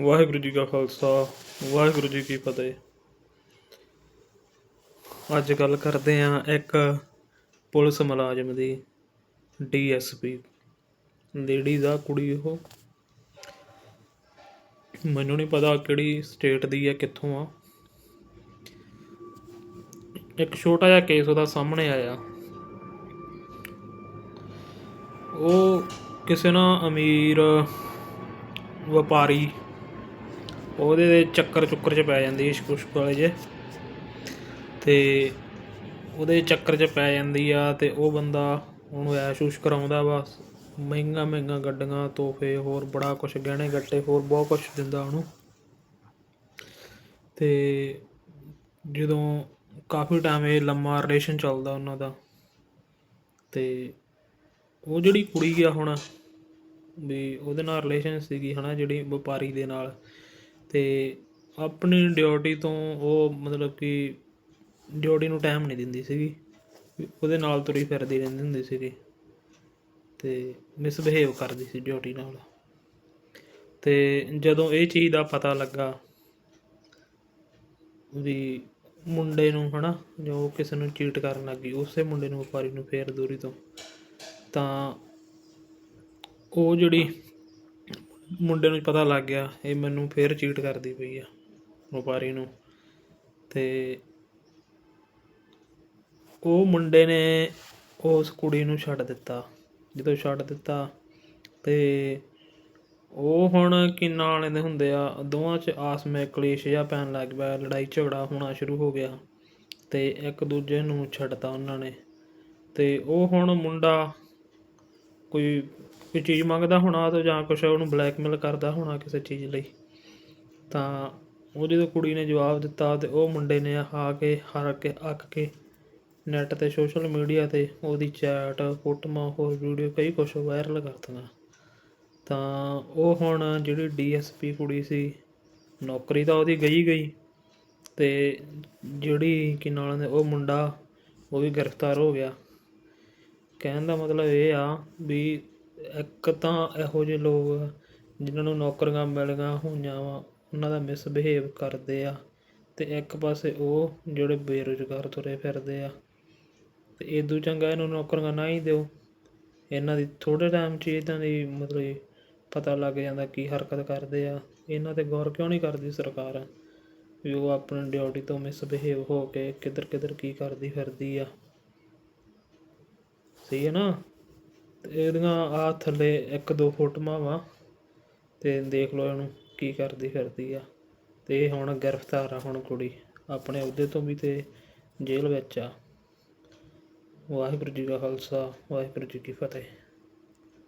ਵਾਹਿਗੁਰੂ ਜੀ ਕਾ ਖਾਲਸਾ, ਵਾਹਿਗੁਰੂ ਜੀ ਕੀ ਫਤਿਹ। ਅੱਜ ਗੱਲ ਕਰਦੇ ਹਾਂ ਇੱਕ ਪੁਲਿਸ ਮੁਲਾਜ਼ਮ ਦੀ ਡੀਐਸਪੀ ਲੇਡੀ ਦਾ ਕੁੜੀ ਉਹ। ਮੈਨੂੰ ਨਹੀਂ ਪਤਾ ਕਿਹੜੀ ਸਟੇਟ ਦੀ ਹੈ, ਕਿੱਥੋਂ ਆ। ਇੱਕ ਛੋਟਾ ਜਿਹਾ ਕੇਸ ਉਹਦਾ ਸਾਹਮਣੇ ਆਇਆ। ਉਹ ਕਿਸੇ ਨਾ ਅਮੀਰ ਵਪਾਰੀ ਉਹਦੇ ਦੇ ਚੱਕਰ ਚੁੱਕਰ 'ਚ ਪੈ ਜਾਂਦੀ ਇਸ਼ਕ ਉਸ਼ਕ ਵਾਲੇ ਜੇ। ਤੇ ਉਹਦੇ ਚੱਕਰ 'ਚ ਪੈ ਜਾਂਦੀ ਆ ਤੇ ਉਹ ਬੰਦਾ ਉਹਨੂੰ ਐਸ਼ ਉਸ਼ ਕਰਾਉਂਦਾ ਵਾ। ਮਹਿੰਗਾ ਮਹਿੰਗਾ ਗੱਡੀਆਂ, ਤੋਹਫੇ, ਹੋਰ ਬੜਾ ਕੁਝ ਗਹਿਣੇ ਗੱਟੇ, ਹੋਰ ਬਹੁਤ ਕੁਝ ਦਿੰਦਾ ਉਹਨੂੰ। ਤੇ ਜਦੋਂ ਕਾਫੀ ਟਾਈਮ ਇਹ ਲੰਮਾ ਰਿਲੇਸ਼ਨ ਚੱਲਦਾ ਉਹਨਾਂ ਦਾ, ਤੇ ਉਹ ਜਿਹੜੀ ਕੁੜੀ ਆ ਹੁਣ, ਵੀ ਉਹਦੇ ਨਾਲ ਰਿਲੇਸ਼ਨ ਸੀਗੀ ਹਨਾ, ਜਿਹੜੀ ਵਪਾਰੀ ਦੇ ਨਾਲ। ਤੇ ਆਪਣੀ ਡਿਊਟੀ ਤੋਂ ਉਹ ਮਤਲਬ ਕਿ ਡਿਊਟੀ ਨੂੰ ਟਾਈਮ ਨਹੀਂ ਦਿੰਦੀ ਸੀਗੀ। ਉਹਦੇ ਨਾਲ ਤੁਰੀ ਫਿਰਦੀ ਰਹਿੰਦੀ ਹੁੰਦੀ ਸੀਗੀ। ਅਤੇ ਮਿਸਬਿਹੇਵ ਕਰਦੀ ਸੀ ਡਿਊਟੀ ਨਾਲ। ਅਤੇ ਜਦੋਂ ਇਹ ਚੀਜ਼ ਦਾ ਪਤਾ ਲੱਗਾ ਵੀ ਮੁੰਡੇ ਨੂੰ ਹਨਾ, ਜੋ ਕਿਸੇ ਨੂੰ ਚੀਟ ਕਰਨ ਲੱਗੀ, ਉਸੇ ਮੁੰਡੇ ਨੂੰ ਵਪਾਰੀ ਨੂੰ ਫੇਰ ਦੂਰੀ ਤੋਂ, ਤਾਂ ਉਹ ਜਿਹੜੀ ਮੁੰਡੇ ਨੂੰ ਪਤਾ ਲੱਗ ਗਿਆ, ਇਹ ਮੈਨੂੰ ਫਿਰ ਚੀਟ ਕਰਦੀ ਪਈ ਆ ਵਪਾਰੀ ਨੂੰ। ਤੇ ਉਹ ਮੁੰਡੇ ਨੇ ਉਸ ਕੁੜੀ ਨੂੰ ਛੱਡ ਦਿੱਤਾ। ਜਦੋਂ ਛੱਡ ਦਿੱਤਾ, ਤੇ ਉਹ ਹੁਣ ਕਿੰਨਾ ਵਾਲੇ ਦੇ ਹੁੰਦੇ ਆ, ਦੋਵਾਂ 'ਚ ਆਸ ਵਿੱਚ ਕਲੇਸ਼ ਜਿਹਾ ਪੈਣ ਲੱਗ ਪਿਆ, ਲੜਾਈ ਝਗੜਾ ਹੋਣਾ ਸ਼ੁਰੂ ਹੋ ਗਿਆ, ਤੇ ਇੱਕ ਦੂਜੇ ਨੂੰ ਛੱਡਤਾ ਉਹਨਾਂ ਨੇ। ਤੇ ਉਹ ਹੁਣ ਮੁੰਡਾ ਕੋਈ ਕੋਈ ਚੀਜ਼ ਮੰਗਦਾ ਹੋਣਾ ਤਾਂ ਜਾਂ ਕੁਛ ਉਹਨੂੰ ਬਲੈਕਮੇਲ ਕਰਦਾ ਹੋਣਾ ਕਿਸੇ ਚੀਜ਼ ਲਈ, ਤਾਂ ਉਹ ਜਦੋਂ ਕੁੜੀ ਨੇ ਜਵਾਬ ਦਿੱਤਾ ਤੇ ਉਹ ਮੁੰਡੇ ਨੇ ਆ ਕੇ ਹਰ ਕੇ ਅੱਕ ਕੇ ਨੈੱਟ ਤੇ ਸੋਸ਼ਲ ਮੀਡੀਆ ਤੇ ਉਹਦੀ ਚੈਟ ਫੋਟੋਆਂ, ਹੋਰ ਵੀਡੀਓ ਕਈ ਕੁਛ ਵਾਇਰਲ ਕਰਤੀਆਂ ਤਾਂ ਉਹ ਹੁਣ ਜਿਹੜੀ ਡੀਐਸਪੀ ਕੁੜੀ ਸੀ, ਨੌਕਰੀ ਤਾਂ ਉਹਦੀ ਗਈ ਗਈ ਤੇ ਜਿਹੜੀ ਕਿ ਨਾਲ ਦੇ ਉਹ ਮੁੰਡਾ ਉਹ ਵੀ ਗ੍ਰਿਫਤਾਰ ਹੋ ਗਿਆ। ਕਹਿਣ ਦਾ ਮਤਲਬ ਇਹ ਆ ਵੀ ਇੱਕ ਤਾਂ ਇਹੋ ਜਿਹੇ ਲੋਕ ਜਿਨ੍ਹਾਂ ਨੂੰ ਨੌਕਰੀਆਂ ਮਿਲੀਆਂ ਹੋਈਆਂ ਵਾ, ਉਹਨਾਂ ਦਾ ਮਿਸਬਿਹੇਵ ਕਰਦੇ ਆ ਅਤੇ ਇੱਕ ਪਾਸੇ ਉਹ ਜਿਹੜੇ ਬੇਰੁਜ਼ਗਾਰ ਤੁਰੇ ਫਿਰਦੇ ਆ ਤੇ ਇਦੋਂ ਚੰਗਾ ਇਹਨੂੰ ਨੌਕਰੀਆਂ ਨਾ ਹੀ ਦਿਓ। ਇਹਨਾਂ ਦੀ ਥੋੜ੍ਹੇ ਟਾਈਮ 'ਚ ਇੱਦਾਂ ਦੀ ਮਤਲਬ ਪਤਾ ਲੱਗ ਜਾਂਦਾ ਕੀ ਹਰਕਤ ਕਰਦੇ ਆ। ਇਹਨਾਂ 'ਤੇ ਗੌਰ ਕਿਉਂ ਨਹੀਂ ਕਰਦੀ ਸਰਕਾਰ ਵੀ ਉਹ ਆਪਣੀ ਡਿਊਟੀ ਤੋਂ ਮਿਸਬਿਹੇਵ ਹੋ ਕੇ ਕਿੱਧਰ ਕਿੱਧਰ ਕੀ ਕਰਦੀ ਫਿਰਦੀ ਆ। ਸਹੀ ਹੈ ਨਾ? ਅਤੇ ਇਹਦੀਆਂ ਆਹ ਥੱਲੇ ਇੱਕ ਦੋ ਫੋਟੋਆਂ ਵਾ ਅਤੇ ਦੇਖ ਲਓ ਇਹਨੂੰ ਕੀ ਕਰਦੀ ਫਿਰਦੀ ਆ। ਅਤੇ ਇਹ ਹੁਣ ਗ੍ਰਿਫਤਾਰ ਆ ਹੁਣ ਕੁੜੀ, ਆਪਣੇ ਅਹੁਦੇ ਤੋਂ ਵੀ ਅਤੇ ਜੇਲ੍ਹ ਵਿੱਚ ਆ। ਵਾਹਿਗੁਰੂ ਜੀ ਕਾ ਖਾਲਸਾ, ਵਾਹਿਗੁਰੂ ਜੀ ਕੀ ਫਤਿਹ।